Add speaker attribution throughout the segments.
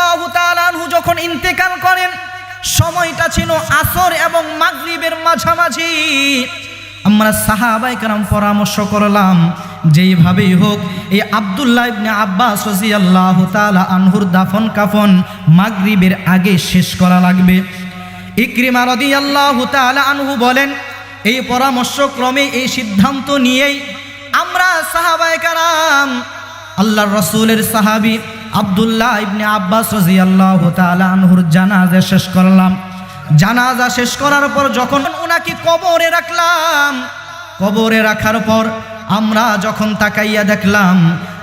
Speaker 1: রাদিয়াল্লাহু যখন ইন্তেকাল করেন, সময়টা ছিল আসর এবং মাগরিবের মাঝামাঝি। আমরা সাহাবাই কারাম পরামর্শ করলাম, যেইভাবেই হোক, এই আবদুল্লাহ ইবনে আব্বাস রাদিয়াল্লাহু তাআলা আনহুর দাফন কাফন মাগরিবের আগে শেষ করা লাগবে। ইকরিমা রাদিয়াল্লাহু তাআলা আনহু বলেন, এই পরামর্শ ক্রমে এই সিদ্ধান্ত নিয়েই আমরা সাহাবায়ে কারাম, আল্লাহর রসুলের সাহাবী আব্দুল্লাহ ইবনে আব্বাস রাদিয়াল্লাহু তাআলা আনহুর জানাজা শেষ করলাম। জানাজা শেষ করার পর যখন ওনাকে কবরে রাখলাম, কবরে রাখার পর আমরা যখন তাকাইয়া দেখলাম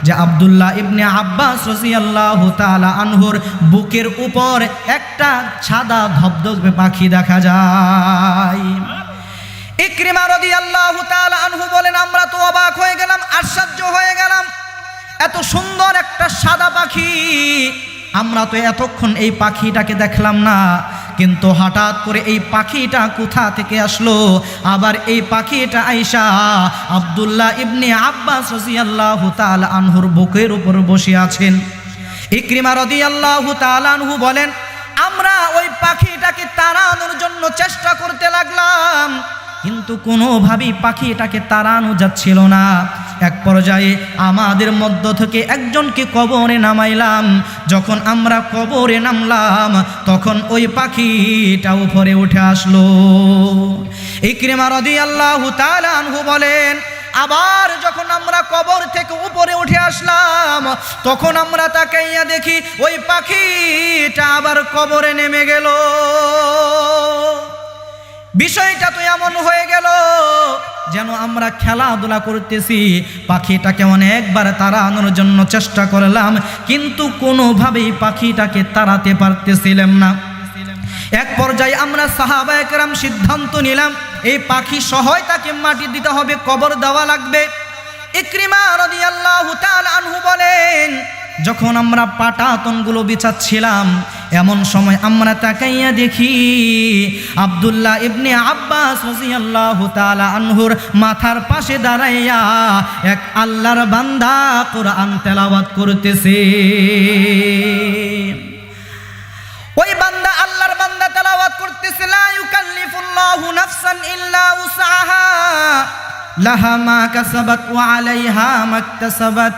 Speaker 1: যে আব্দুল্লাহ ইবনে আব্বাস রাদিয়াল্লাহু তাআলা আনহুর বুকের উপর একটা সাদা ধবধবে পাখি দেখা যায়। ইকরিমা রাদিয়াল্লাহু তাআলা আনহু বলেন, আমরা তো অবাক হয়ে গেলাম, আশ্চর্য হয়ে গেলাম। এত সুন্দর একটা সাদা পাখি। আমরা তো এতক্ষণ এই পাখিটাকে দেখলাম না, কিন্তু হঠাৎ করে এই পাখিটা কোথা থেকে আসলো? আবার এই পাখিটা আইসা আবদুল্লাহ ইবনে আব্বাস রাদিয়াল্লাহু তাআলা আনহুর বুকের উপর বসে আছেন। ইকরিমা রাদিয়াল্লাহু তাআলা আনহু বলেন, আমরা ওই পাখিটাকে তাড়ানোর জন্য চেষ্টা করতে লাগলাম, কিন্তু কোনোভাবেই পাখিটাকে তাড়ানো যাচ্ছিল না। এক পর্যায়ে আমাদের মধ্য থেকে একজনকে কবরে নামাইলাম। যখন আমরা কবরে নামলাম, তখন ওই পাখিটা উপরে উঠে আসলো। ইকরিমা রাদিয়াল্লাহু তাআলা আনহু বলেন, আবার যখন আমরা কবর থেকে উপরে উঠে আসলাম, তখন আমরা তাকাইয়া দেখি ওই পাখিটা আবার কবরে নেমে গেল। বিষয়টা তো এমন হয়ে গেল যেন আমরা খেলাধুলা করতেছি। পাখিটাকে অনেকবার তাড়ানোর জন্য চেষ্টা করলাম, কিন্তু কোনোভাবেই পাখিটাকে তাড়াতে পারতেছিলাম না। এক পর্যায়ে আমরা সাহাবা একরাম সিদ্ধান্ত নিলাম, এই পাখি সহই তাকে মাটি দিতে হবে, কবর দেওয়া লাগবে। আনহু বলেন, যখন আমরা পাটাতনগুলো বিছাচ্ছিলাম এমন সময় আমরা তাকাইয়া দেখি আবদুল্লাহ ইবনে আব্বাস রাদিয়াল্লাহু তাআলা আনহুর মাথার পাশে দাঁড়াইয়া এক আল্লাহর বান্দা কোরআন তেলাওয়াত করতেছে। ওই বান্দা আল্লাহর বান্দা তেলাওয়াত করতেছে, লা ইউকাল্লিফুল্লাহু নাফসান ইল্লা উসাহা লাহা মা কাসাবাত ওয়া আলাইহা মাকতাসাবাত।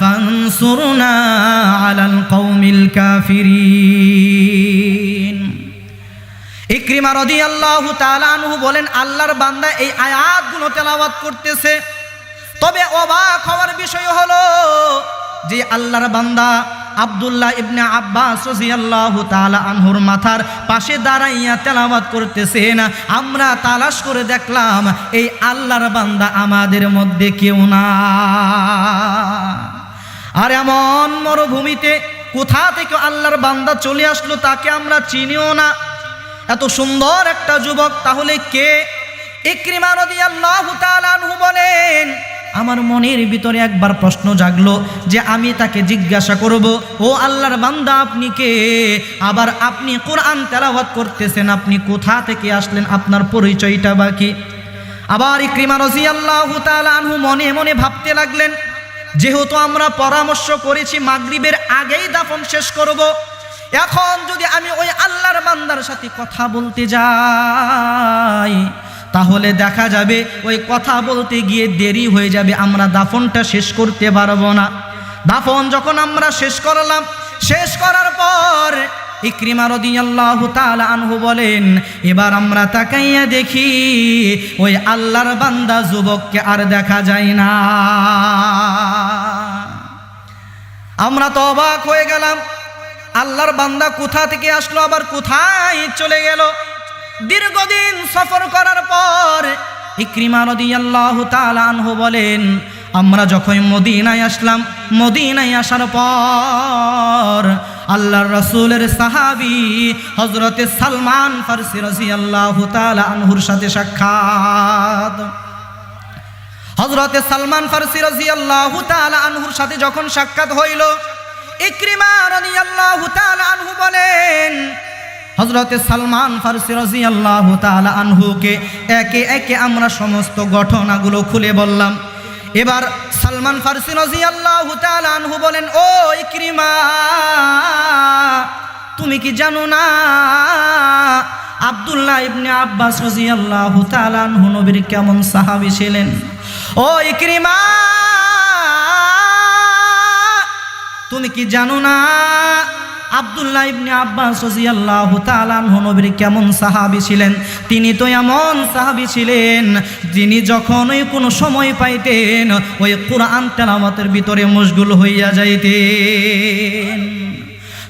Speaker 1: فانصرنا على القوم الكافرين ইকরিমা রাদিয়াল্লাহু তাআলা আনহু বলেন আল্লাহর বান্দা এই আয়াতগুলো তেলাওয়াত করতেছে তবে অবাক হওয়ার বিষয় হলো যে আল্লাহর বান্দা আব্দুল্লাহ ইবনে আব্বাস রাদিয়াল্লাহু তাআলা আনহুর মাথার পাশে দাঁড়াইয়া তেলাওয়াত করতেছেন আমরা তালাশ করে দেখলাম এই আল্লাহর বান্দা আমাদের মধ্যে কেউ না আর এমন মরুভূমিতে কোথা থেকে আল্লাহর বান্দা চলে আসলো তাকে আমরা চিনিও না। এত সুন্দর একটা যুবক, তাহলে কে? বলেন, আমার মনের ভিতরে একবার প্রশ্ন জাগলো যে আমি তাকে জিজ্ঞাসা করব, ও আল্লাহর বান্দা, আপনি কে? আবার আপনি কোরআন তেলাওয়াত করতেছেন, আপনি কোথা থেকে আসলেন? আপনার পরিচয়টা বাকি আবার ইকরিমা রাদিয়াল্লাহু তাআলা আনহু মনে মনে ভাবতে লাগলেন যেহেতু আমরা পরামর্শ করেছি, মাগরিবের আগেই দাফন শেষ করব। এখন যদি আমি ওই আল্লাহর বান্দার সাথে কথা বলতে যাই, তাহলে দেখা যাবে ওই কথা বলতে গিয়ে দেরি হয়ে যাবে, আমরা দাফনটা শেষ করতে পারব না। দাফন যখন আমরা শেষ করলাম, শেষ করার পর ইকরিমা তাআলা আনহু বলেন, এবার আমরা তাকাইয়া দেখি, ওই আল্লাহর বান্দা যুবককে আর দেখা যায় না। আমরা তো অবাক হয়ে গেলাম। আল্লাহর বান্দা কোথা থেকে আসলো, আবার কোথায় চলে গেল? দীর্ঘদিন সফর করার পর ইকরিমা রাদিয়াল্লাহু তাআলা আনহু বলেন, আমরা যখন মদিনায় আসলাম, মদিনায় আসার পর আল্লাহর রসুলের সাহাবি হজরতে সালমান ফারসি রাজি আল্লাহ আনহুর সাথে সাক্ষাৎ। হজরতে সালমান ফারসি রাজি আল্লাহ আনহুর সাথে যখন সাক্ষাৎ হইল, ইকরিমা রাজি আল্লাহ আনহু বলেন হজরতে সালমান ফারসি রাজি আল্লাহ আনহুকে একে একে আমরা সমস্ত ঘটনাগুলো খুলে বললাম। এবার সালমান ফারসি রাজি আল্লাহ আনহু বলেন, ও ইকরিমা, তুমি কি জানো না, আব্দুল্লাহ ইবনে আব্বাস রাজি আল্লাহ আনহু নবীর কেমন সাহাবি ছিলেন? ও ইকরিমা, তুমি কি জানো না আব্দুল্লাহ ইবনে আব্বাস রাদিয়াল্লাহু তাআলা নবীর কেমন সাহাবী ছিলেন? তিনি তো এমন সাহাবী ছিলেন, যিনি যখনই কোনো সময় পাইতেন, ওই কোরআন তেলাওয়াতের ভিতরে মশগুল হইয়া যাইতেন।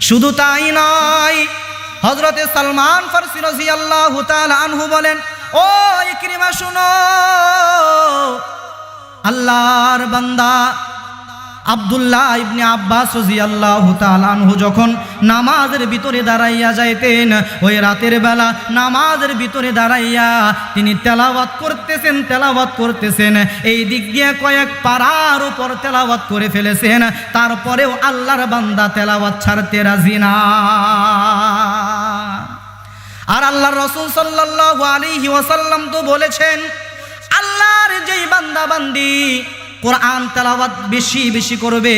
Speaker 1: শুধু তাই নয় হজরতে সালমান ফারসি রাদিয়াল্লাহু তাআলা আনহু বলেন, ও ইকরিমা, শুনো আল্লাহর বান্দা আব্দুল্লাহ ইবনে আব্বাস রাদিয়াল্লাহু তাআলা আনহু যখন নামাজের ভিতরে দাঁড়াইয়া যাইতেন, ওই রাতের বেলা নামাজের ভিতরে দাঁড়াইয়া তিনি তেলাওয়াত করতেছেন তেলাওয়াত করতেছেন। এই দিক দিয়ে কয়েক পারার উপর তেলাওয়াত করে ফেলেছেন। তারপরেও আল্লাহর বান্দা তেলাওয়াত ছাড়তে রাজি না। আর আল্লাহর রসুল সাল্লাল্লাহু আলাইহি ওয়াসাল্লাম তো বলেছেন আল্লাহর যেই বান্দা বান্দি কোরআন তেলাওয়াত বেশি বেশি করবে,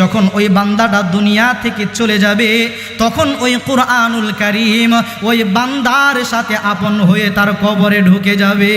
Speaker 1: যখন ওই বান্দাটা দুনিয়া থেকে চলে যাবে, তখন ওই কোরআনুল করিম ওই বান্দার সাথে আপন হয়ে তার কবরে ঢুকে যাবে।